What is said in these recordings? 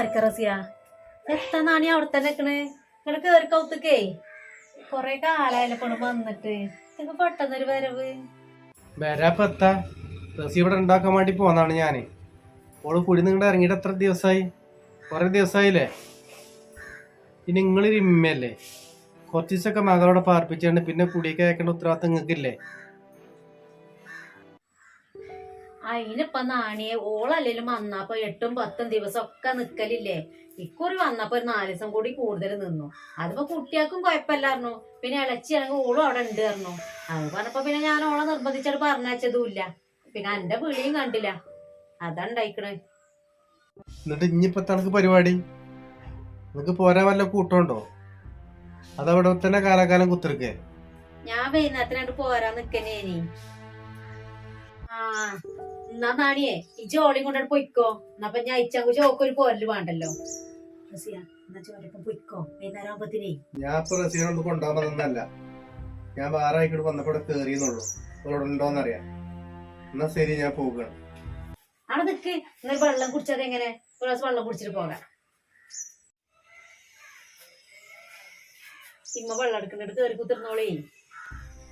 എന്നിട്ട് മാറിക്ക റസിയ അവിടെ തന്നെ നിക്കണ്? ഇങ്ങോട്ട് കേറി കൗത്തുക്കേ കൊറേ കാലായാലും കൊണ്ട് വന്നിട്ട്. നിങ്ങക്ക് പെട്ടെന്നൊരു വരവ്. വരാപ്പ എത്താ റസി ഇവിടെ ഉണ്ടാക്കാൻ വേണ്ടി പോന്നാണ് ഞാൻ. ഓൾ കുടി നിങ്ങളുടെ ഇറങ്ങിയിട്ട് എത്ര ദിവസമായി കുറെ ദിവസമായില്ലേ പിന്നെ നിങ്ങളൊരു ഇമ്മയല്ലേ? കുറച്ച് ദിവസമൊക്കെ മകളോടെ പാർപ്പിച്ചുകൊണ്ട് പിന്നെ കുടിയൊക്കെ അയക്കേണ്ട ഉത്തരവാദിത്തം നിങ്ങൾക്കില്ലേ അതിനിപ്പൊ നാണിയെ ഓളല്ലേലും വന്നപ്പോ എട്ടും പത്തും ദിവസം ഒക്കെ നിക്കലില്ലേ? ഇക്കുറി വന്നപ്പോ ഒരു നാല് ദിവസം കൂടി കൂടുതൽ നിന്നു. അതിപ്പോ കുട്ടിയാക്കും കുഴപ്പമില്ലായിരുന്നു പിന്നെ ഇളച്ചിയാണെങ്കിൽ ഓളും അവിടെ ഉണ്ട് പറഞ്ഞു അത് പറഞ്ഞപ്പോ പിന്നെ ഞാൻ ഓളെ നിർബന്ധിച്ചിട്ട് പറഞ്ഞതുമില്ല പിന്നെ എന്റെ വിളിയും കണ്ടില്ല. അതാണ്ടായിക്കണേ എന്നിട്ട് ഇനിയിപ്പോ തനക്ക് പരിപാടി? നിനക്ക് പോരാ വല്ല കൂട്ടമുണ്ടോ അതവിടെ തന്നെ കാലാകാലം കുത്തിരിക്കേ. ഞാൻ വൈകുന്നേരത്തിനായിട്ട് പോരാൻ നിക്കനേനി ആ. എന്നാ നാണിയേ ഈ ജോളിയും കൊണ്ടാണ് പൊയ്ക്കോ. എന്നപ്പൊ ഞാൻ അയച്ചങ്ങ് ചോക്കൊരു പോരൽ വേണ്ടല്ലോ. റസിയ, എന്നാ ചോരപ്പം പൊയ്ക്കോ. വൈകുന്നേരം ആകുമ്പത്തിനേ ഞാൻ ഇപ്പൊ റസീനൊന്നും കൊണ്ടുപോകുന്നതല്ല ഞാൻ വേറെ ആയിക്കോട്ട് വന്നപ്പോ ഇവിടെ കേറിയെന്നുള്ളൂ ഇവിടെ ഉണ്ടോന്നറിയാം. എന്നാ ശരി ഞാൻ പോവുകയാണ്. അവിടെ നിക്ക്. നിങ്ങൾ വെള്ളം കുടിച്ചത് എങ്ങനെ? ഒരു ഗ്ലാസ് വെള്ളം കുടിച്ചിട്ട് പോകാം. ഇമ്മ വെള്ളം എടുക്കുന്നിട്ട് കയറി കുത്തിർന്നോളേ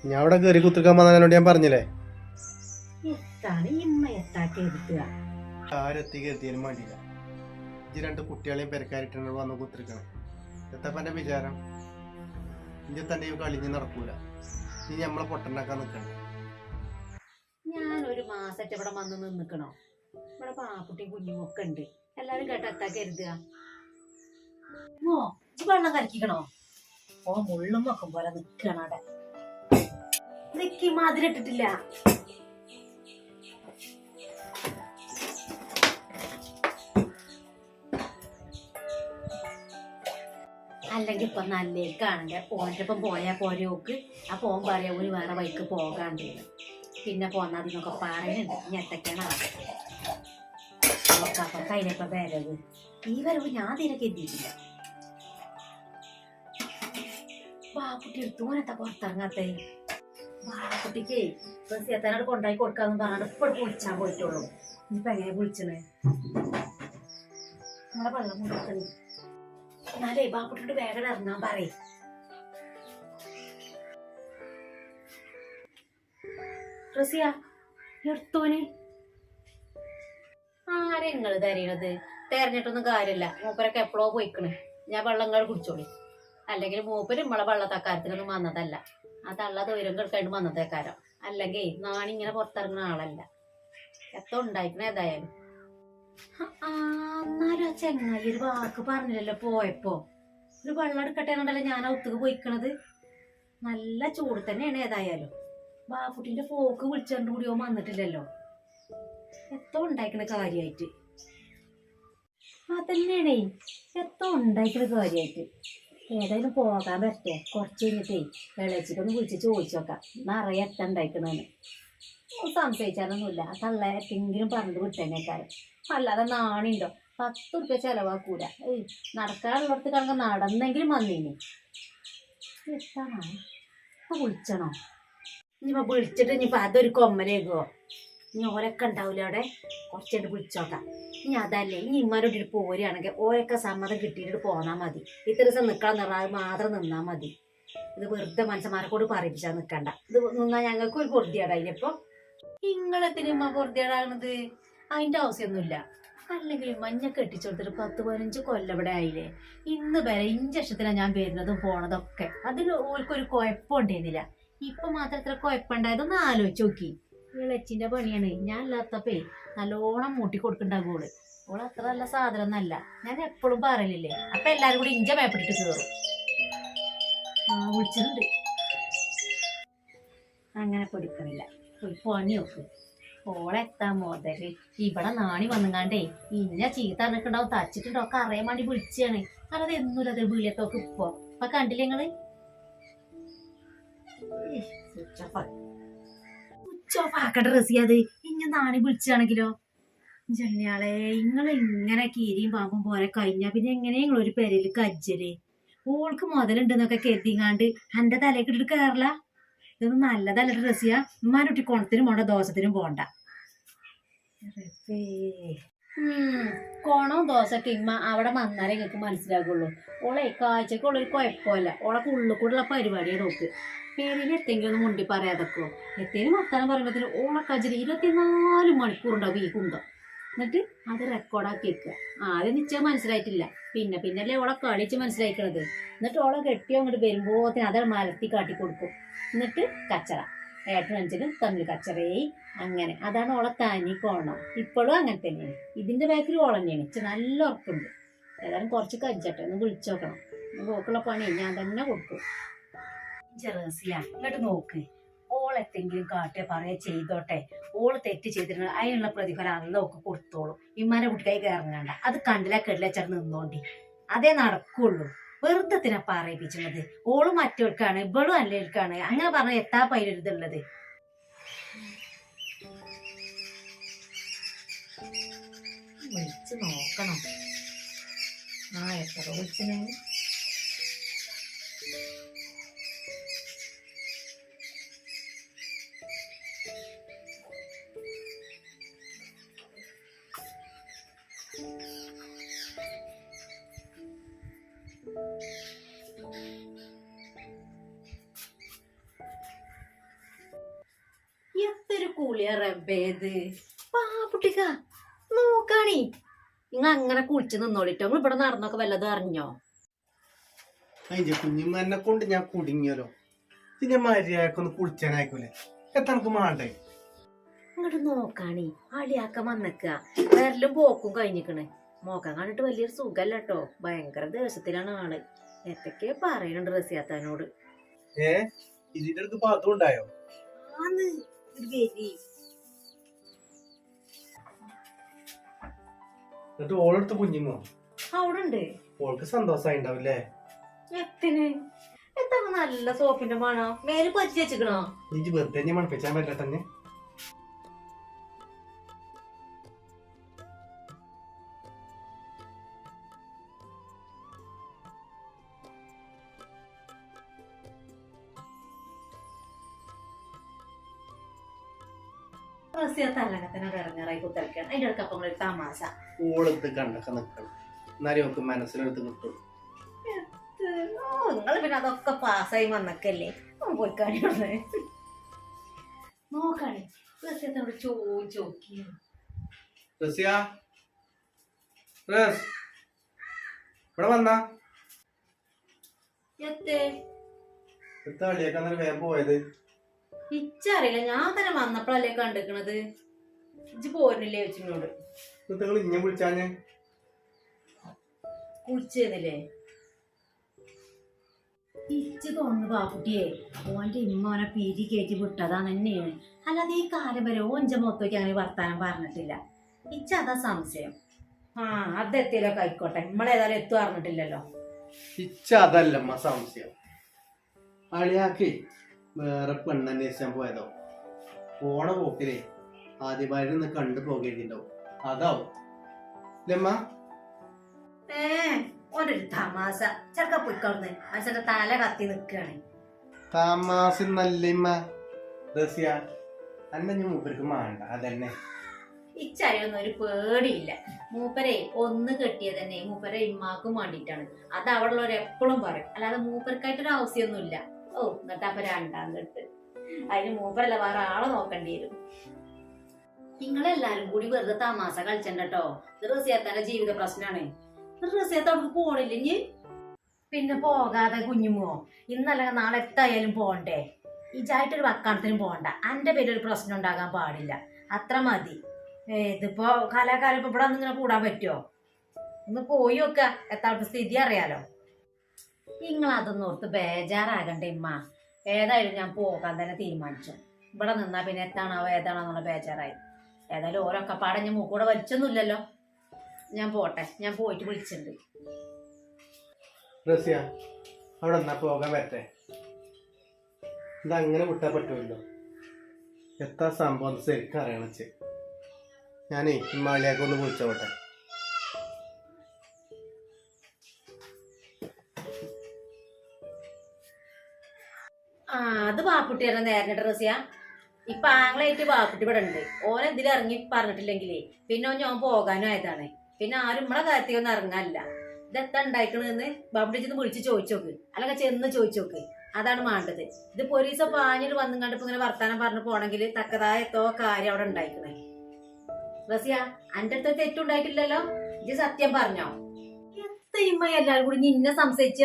ഞാൻ അവിടെ കയറി കുത്തിരിക്കാൻ വന്നതിനോട് ഞാൻ പറഞ്ഞില്ലേ? എത്താണ് ഇമ്മ എത്താക്കി എടുക്കുക വേണ്ടിയില്ല ഈ രണ്ട് കുട്ടികളെയും പെരക്കാരിട്ടാണ് വന്ന് കുത്തിരിക്കണം. എത്തപ്പ വിചാരം? കളിഞ്ഞ് നടക്കൂല. ഇനി നമ്മളെ നിൽക്കണം ഞാൻ ഒരു മാസത്തെ ഇവിടെ വന്ന് നിന്നിക്കണോ? ഇവിടെ പാപ്പുട്ടിയും കുഞ്ഞും ഒക്കെ ഉണ്ട്. എല്ലാരും കേട്ട എത്താ കരുതുക ഓ വെള്ളം കലക്കിക്കണോ? ഓ മുള്ളും വെക്കും പോലെ നിക്കണം അവിടെ. നിക്കി മാതിരി അല്ലെങ്കിൽ ഇപ്പൊ നല്ലേക്കാണെങ്കിൽ ഓന്റെ ഒപ്പം പോയാൽ പോരോക്ക് ആ പോകാൻ പറയാ ഒരു വേറെ വഴിക്ക് പോകാണ്ട് പിന്നെ പോന്നാൽ പോന്നതിനൊക്കെ പറയുന്നുണ്ട്. ഞെട്ടക്കാണ് അപ്പൊ കയ്യിലൊക്കെ വരവ്. ഈ വരവ് ഞാൻ തിരക്ക് എത്തിയിട്ടില്ല ബാപ്പുട്ടി എടുത്തോനത്തെ പുറത്തിറങ്ങാത്തേ? ബാപ്പുട്ടിക്ക് സീത്താനോട് കൊണ്ടായി കൊടുക്കാന്ന് പറഞ്ഞാൽ ഇപ്പോൾ വിളിച്ചാൽ പോയിട്ടുള്ളൂ. ഇനിയിപ്പോ എങ്ങനെ വിളിച്ചണേ നിങ്ങളെ വെള്ളം കൊടുക്കണേ എന്നാലേ ബാപ്പുട്ടോട് വേഗം ഇറങ്ങാൻ പറയും. റസിയ എടുത്തോന്. ആരെ നിങ്ങൾ തരണത് തെരഞ്ഞിട്ടൊന്നും കാര്യമില്ല മൂപ്പരൊക്കെ എപ്പോഴോ പോയിക്കണ്. ഞാൻ വെള്ളം കൂടെ കുടിച്ചോളി. അല്ലെങ്കിൽ മൂപ്പര് നമ്മളെ വെള്ളത്തക്കാരത്തിനൊന്നും വന്നതല്ല. ആ തള്ള ദൂരം കിടക്കാണ്ട് വന്നതേക്കാരം. അല്ലെങ്കിൽ നാണിങ്ങനെ പുറത്തിറങ്ങുന്ന ആളല്ല. എത്ര ഉണ്ടായിക്കണ ഏതായാലും. എന്നാലും ആ ചെങ്ങായി ഒരു വാക്ക് പറഞ്ഞില്ലല്ലോ പോയപ്പോ. ഒരു വെള്ളം എടുക്കട്ടെ ഞാൻ ഒത്തുക്ക് പോയിക്കണത്. നല്ല ചൂട് തന്നെയാണ് ഏതായാലും. ബാഫുട്ടിന്റെ ഫോക്ക് വിളിച്ചോണ്ട് കൂടി ഓൻ വന്നിട്ടില്ലല്ലോ. എത്തോ ഉണ്ടാക്കണ കാര്യായിട്ട്. അതന്നെയാണേ എത്തോ ഉണ്ടാക്കണ കാര്യായിട്ട്. ഏതായാലും പോകാൻ പറ്റേ. കുറച്ച് കഴിഞ്ഞിട്ടേ വെള്ളച്ചിട്ടൊന്ന് വിളിച്ച് ചോദിച്ചോക്കാം. നിറയെ എത്ത ഉണ്ടാക്കണമെന്ന് സംശയിച്ചാലൊന്നുമില്ല. ആ തള്ളേക്കെങ്കിലും പറഞ്ഞു വിട്ടേനേക്കാരം അല്ലാതെ നാണിണ്ടോ? പത്ത് ഉറുപ്പ്യ ചെലവാക്കൂല. ഏയ് നടക്കാനുള്ളടത്ത് കണക്ക് നടന്നെങ്കിലും വന്നീനി. എത്താണോ ഇപ്പൊ വിളിച്ചണോ? ഇനിയിപ്പോ വിളിച്ചിട്ട് ഇനിയിപ്പോ അതൊരു കൊമ്മലേക്കോ? ഇനി ഓരൊക്കെ ഉണ്ടാവില്ല അവിടെ? കുറച്ചായിട്ട് വിളിച്ചോക്കാം. ഇനി അതല്ലേ ഇനി ഇമ്മാരോട്ടിട്ട് പോരുകയാണെങ്കിൽ ഓരൊക്കെ സമ്മതം കിട്ടിയിട്ട് പോന്നാ മതി. ഇത്ര ദിവസം നിൽക്കാൻ നിറാതെ മാത്രം നിന്നാ മതി. ഇത് വെറുതെ മനുഷ്യന്മാരെ കൂടി പറയിപ്പിച്ചാൽ നിൽക്കണ്ട ഇത് നിന്നാ ഞങ്ങൾക്ക് ഒരു പൊറുതിയാടായില്ല ഇപ്പൊ ഇമ്മ ഉമ്മ അതിന്റെ ആവശ്യമൊന്നുമില്ല അല്ലെങ്കിൽ മഞ്ഞ കെട്ടിച്ചെടുത്തിട്ട് പത്ത് പതിനഞ്ച് കൊല്ലം ഇവിടെ ആയില്ലേ? ഇന്ന് വരെ ഇഞ്ചക്ഷത്തിനാണ് ഞാൻ വരുന്നതും പോണതൊക്കെ. അതിൽ ഓർക്കൊരു കുഴപ്പമുണ്ടായിരുന്നില്ല. ഇപ്പൊ മാത്രം എത്ര കുഴപ്പമുണ്ടായതൊന്ന് ആലോചിച്ച് നോക്കി. ഇളച്ചിന്റെ പണിയാണ്. ഞാൻ അല്ലാത്തപ്പേ നല്ലോണം മൂട്ടി കൊടുക്കണ്ടാകും ഓൾ. അത്ര നല്ല സാധനം ഒന്നല്ല ഞാൻ എപ്പോഴും പറയലില്ലേ? അപ്പൊ എല്ലാരും കൂടി ഇഞ്ച മേപ്പിട്ടിട്ട് കയറും ആ വിളിച്ചിട്ടുണ്ട്. അങ്ങനെ പിടിക്കണില്ല. ഒരു പണി നോക്ക്. ഓളെത്താ മോതൽ. ഇവിടെ നാണി വന്നുങ്ങാണ്ടേ ഇന്ന ചീത്ത അറിഞ്ഞിട്ടുണ്ടാവും തച്ചിട്ടുണ്ടോ ഒക്കെ അറിയാൻ വേണ്ടി വിളിച്ചാണ് അല്ലാതെ എന്നൂല അത് വീളിയത്തോക്ക് ഇപ്പൊ. അപ്പൊ കണ്ടില്ലേ നിങ്ങൾ? ആക്കട്ടെ റസി നാണി വിളിച്ചാണെങ്കിലോ? ജന്യാളെ നിങ്ങൾ ഇങ്ങനെ കീരിയും പാമ്പും പോലെ കഴിഞ്ഞാ പിന്നെ എങ്ങനെ നിങ്ങൾ ഒരു പെരയിൽ കജ്ജൽ? ഓൾക്ക് മുതലുണ്ടെന്നൊക്കെ കരുതിങ്ങാണ്ട് എന്റെ തലയ്ക്ക് ഇട്ടിട്ട് കയറില്ല ഇതൊന്നും നല്ലതല്ല റസിയ. ഉമ്മാനുട്ടി കുണത്തിനും പോണ്ട ദോശത്തിനും പോണ്ട. കോണവും ദോശയൊക്കെ ഇമ്മ അവിടെ വന്നാലേ നിങ്ങൾക്ക് മനസ്സിലാകുള്ളൂ ഓളെ കാഴ്ചക്കുള്ള ഒരു കുഴപ്പമില്ല. ഓളെ ഉള്ളിൽ പരിപാടിയാണ് നോക്ക്. പേരിന് എത്തെങ്കിലും ഒന്ന് മുണ്ടി പറയാതൊക്കെ. എത്തേലും വർത്താനം പറയുമ്പോഴത്തേനും ഓളെ കജിരി ഇരുപത്തിനാല് മണിക്കൂർ ഉണ്ടാവും ഈ കുന്തം. എന്നിട്ട് അത് റെക്കോർഡാക്കി വെക്കുക. ആദ്യം നിശ്ചയം മനസ്സിലായിട്ടില്ല. പിന്നെ പിന്നല്ലേ ഓളെ കളിച്ച് മനസ്സിലാക്കണത് എന്നിട്ട് ഓളെ കെട്ടിയോ അങ്ങോട്ട് വരുമ്പോത്തിന് അത് മലത്തി കാട്ടി കൊടുക്കും എന്നിട്ട് കച്ചറ. ഏട്ടനും അഞ്ചനും തമ്മിൽ കച്ചറയായി. അങ്ങനെ. അതാണ് ഓളെ തനി കോണം. ഇപ്പോഴും അങ്ങനെ തന്നെയാണ്. ഇതിന്റെ ബാക്കിൽ ഓളം തന്നെയാണ്. ഇച്ചിരി നല്ല ഉറപ്പുണ്ട്. ഏതായാലും കുറച്ച് കജ്ജട്ടെ ഒന്ന് വിളിച്ചു നോക്കണം. നോക്കുള്ള പണി ഞാൻ തന്നെ കൊടുക്കും. ചെറുസിയ ഇങ്ങോട്ട് നോക്ക്. ഓളെത്തെങ്കിലും കാട്ടെ പറയാ ചെയ്തോട്ടെ. ഓൾ തെറ്റ് ചെയ്തിട്ടുണ്ട്. അതിനുള്ള പ്രതിഫലം അന്നൊക്കെ കൊടുത്തോളൂ. ഇമ്മാനെ കുട്ടിക്കായി കയറങ്ങണ്ട അത് കണ്ടില്ല കെടില്ല ചേർന്ന് നിന്നോണ്ടി. അതേ നടക്കുള്ളൂ. വെറുതെ തിനെ പറയിപ്പിച്ചുള്ളത് ഓൾ മറ്റവർക്കാണ് ഇവളും അല്ലേൽക്കാണ് അങ്ങനെ പറഞ്ഞ എത്താ പൈരുതുള്ളത് വിളിച്ച് നോക്കണം. ആ എത്ര വിളിച്ചിന്? റബ്ബേത് പാപ്പുട്ടിക്ക നോക്കാണി. നിങ്ങൾ അങ്ങനെ കുളിച്ച് നിന്നോളിട്ടോ. നിങ്ങൾ ഇവിടെ നടന്നൊക്കെ വല്ലതും അറിഞ്ഞോ? അതിന്റെ കുഞ്ഞുമ്മ എന്നെ കൊണ്ട് ഞാൻ കുടുങ്ങിയല്ലോ. പിന്നെ മര്യാദക്കൊന്ന് കുളിച്ചാനായിക്കൂലേ? എത്രക്ക് മാണ്ടേ? ഇങ്ങോട്ട് നോക്കാണി. അളിയാക്ക വന്നക്ക. വേറെല്ലാം പോക്കും കഴിഞ്ഞിക്കണ്. മോക്കം കണ്ടിട്ട് വലിയൊരു സുഖല്ല കേട്ടോ ഭയങ്കര ദേഷ്യത്തിലാണ് ആൾ. എത്തൊക്കെ പറയുന്നുണ്ട് റസിയാത്താനോട്. ഏ? ഇതിന്റെ അടുത്ത് പാത്രം ഉണ്ടായോ? ആന്ന് ഒരു എന്നിട്ട് ഓളെടുത്ത് കുഞ്ഞുമോ അവിടെ ഉണ്ട് ഓൾക്ക് സന്തോഷമായി ഉണ്ടാവില്ലേ? എത്തിന്? എത്ര നല്ല സോപ്പിന്റെ മണോ. മേൽ പൊരിച്ച് വെച്ചിക്കണോ? നീ വെറുതെ മണപ്പിച്ചാൻ പറ്റില്ല ഇറങ്ങാറായി കുത്തിറക്കാണ് അപ്പം ഒരു തമാശ. ഓളെടുത്ത് കണ്ടൊക്കെ നിക്കണം. എന്നാലും നമുക്ക് മനസ്സിലെടുത്ത് കിട്ടും ഓ നിങ്ങൾ പിന്നെ അതൊക്കെ പാസ്സായി വന്നക്കല്ലേ? പോയി കാണിയാണ് നോക്കണേ റസിയത്തോട് ചോദിച്ചു നോക്കി റസിയ? റസ്? ഇവിടെ വന്നാ? എത്തേ? അന്നേരം വേഗം പോയത്. ഇച്ചറിയില്ല ഞാൻ തന്നെ വന്നപ്പോഴല്ലേ കണ്ടിക്കണത്? ഇജ്ജ് പോരുന്നില്ലേ വെച്ചിനോട് ഇഞ്ഞെ വിളിച്ചാഞ്ഞ് കുളിച്ചതില്ലേ ഇച്ച് തോന്നുന്നു ബാപ്പുട്ടിയെ ഓന്റെ ഇമ്മ ഓനെ പീരി കയറ്റി വിട്ടതാണ് തന്നെയാണ് അല്ലാതെ ഈ കാലം വരെ ഓന്റെ മൊത്തയ്ക്ക് അങ്ങനെ വർത്താനം പറഞ്ഞിട്ടില്ല. ഇച്ച അതാ സംശയം. ആ അതെത്തിയിലൊക്കെ ആയിക്കോട്ടെ. നമ്മളേതായാലും എത്തു പറഞ്ഞിട്ടില്ലല്ലോ. ഇച്ച അതല്ലമ്മ സംശയം. അളിയാക്കി വേറെ പെണ്ണന്വേഷിച്ചാൻ പോയതോ? പോണ പോക്കിലേ ആദ്യമായിട്ട് ഒന്ന് കണ്ടു പോകേണ്ടിണ്ടാവും. അതാവും. ഇല്ലമ്മ. ഏ ഓനൊരു തമാശ. ചെറുക്ക പോയിക്കോളുന്ന് മനുഷ്യന്റെ തല കത്തി നിൽക്കുകയാണ് താമാസം നല്ലമ്മ റസിയ അന്നെ ഞാൻ മൂപ്പർക്ക് മാണ്ട. അതന്നെ. ഇച്ചറിയൊന്നും ഒരു പേടിയില്ല. മൂപ്പരെ ഒന്ന് കെട്ടിയത് തന്നെ മൂപ്പരെ ഇമ്മാക്കും വേണ്ടിയിട്ടാണ്. അത് അവിടെ ഉള്ളവരെപ്പോഴും പറയും. അല്ലാതെ മൂപ്പർക്കായിട്ടൊരു ആവശ്യമൊന്നുമില്ല. ഓ എന്നിട്ട് അപ്പൊ രണ്ടാം കെട്ട്. അതിന് മൂപ്പരല്ല വേറെ ആളെ നോക്കേണ്ടി വരും. നിങ്ങളെല്ലാരും കൂടി വെറുതെ തമാശ കളിച്ചോ റസിയത്താന്റെ ജീവിത പ്രശ്നമാണ് റസിയത്ത് അവിടെ പോണില്ല ഇനി? പിന്നെ പോകാതെ കുഞ്ഞുമോ ഇന്നല്ല നാളെ എത്തായാലും പോണ്ടേ? ഇജായിട്ടൊരു വക്കാണത്തിനും പോണ്ട. പേരിൽ പേരൊരു പ്രശ്നം ഉണ്ടാകാൻ പാടില്ല. അത്ര മതി. ഇതിപ്പോ കലാകാലം ഇപ്പൊ ഇവിടെ ഇങ്ങനെ കൂടാൻ പറ്റുമോ ഒന്ന് പോയി നോക്കുക എത്താത്ത സ്ഥിതി അറിയാലോ. നിങ്ങൾ അതൊന്നും ഓർത്ത് ബേജാറാകണ്ട ഇമ്മ. ഏതായാലും ഞാൻ പോകാൻ തന്നെ തീരുമാനിച്ചു. ഇവിടെ നിന്നാ പിന്നെ എത്താണാവോ ഏതാണോ എന്നുള്ള ബേജാറായി. ഏതായാലും ഓരോക്കെ പാടെ ഞാൻ മൂക്കൂടെ വലിച്ചൊന്നുമില്ലല്ലോ. ഞാൻ പോട്ടെ ഞാൻ പോയിട്ട് വിളിച്ചിട്ടുണ്ട് പോകാൻ പറ്റേ ഇതങ്ങനെ വിട്ടാൻ പറ്റുമല്ലോ എത്താ സംഭവം ശരിക്കും ചേ ഞാനേ ഒന്ന് വിളിച്ചോട്ടെ. ആ അത് പാപ്പുട്ടിയുടെ നേരിട്ട് ഡ്രസ്സിയ ഇപ്പൊ ആങ്ങളായിട്ട് പാപ്പുട്ടി ഇവിടെ ഉണ്ട്. ഓൻ എന്തിലും ഇറങ്ങി പറഞ്ഞിട്ടില്ലെങ്കിലേ പിന്നെ ഞാൻ പോകാനും ആയതാണ്. പിന്നെ ആരും നമ്മളെ കാര്യത്തിലൊന്നും ഇറങ്ങാനില്ല. ഇതെത്താ ഉണ്ടായിക്കണെന്ന് ബാപ്പുട്ടിച്ചൊന്ന് ചെന്ന് വിളിച്ച് ചോദിച്ചോക്ക് അല്ലെങ്കിൽ ചെന്ന് ചോദിച്ചോക്ക് അതാണ് വേണ്ടത് ഇത് പോലീസ് പാഞ്ഞിട്ട് വന്നും കണ്ടിപ്പോ ഇങ്ങനെ വർത്താനം പറഞ്ഞു പോണെങ്കിൽ തക്കതായ എത്തോ കാര്യം അവിടെ ഉണ്ടായിക്കണേ റസിയ അന്റെ അടുത്ത് തെറ്റുണ്ടായിട്ടില്ലല്ലോ ഇത് സത്യം പറഞ്ഞോ? എത്തയുമ്മ എല്ലാരും കൂടി നിന്നെ സംശയിച്ച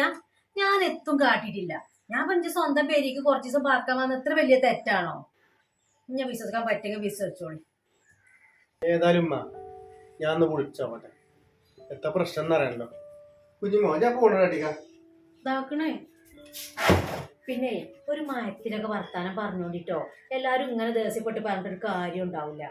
ഞാൻ എത്തും കാട്ടിയിട്ടില്ല. ഞാൻ പറഞ്ഞ സ്വന്തം പേരിക്ക് കുറച്ച് ദിവസം പാർക്കാൻ വന്ന ഇത്ര വലിയ തെറ്റാണോ? ഞാൻ വിശ്വസിക്കാൻ പറ്റുമെങ്കിൽ വിശ്വസിച്ചോളൂ ഏതായാലും ഉമ്മ ഞാൻ ഒന്ന് വിളിച്ചോട്ടെ എത്ര പ്രശ്നം എന്നറിയണല്ലോ കുഞ്ഞുമോ ഞാൻ പോണ അടിക്ക ഇതാക്കണേ. പിന്നെ ഒരു മയത്തിലൊക്കെ വർത്താനം പറഞ്ഞോണ്ടിട്ടോ. എല്ലാരും ഇങ്ങനെ ദേഷ്യപ്പെട്ട് പറഞ്ഞിട്ടൊരു കാര്യം ഉണ്ടാവില്ല.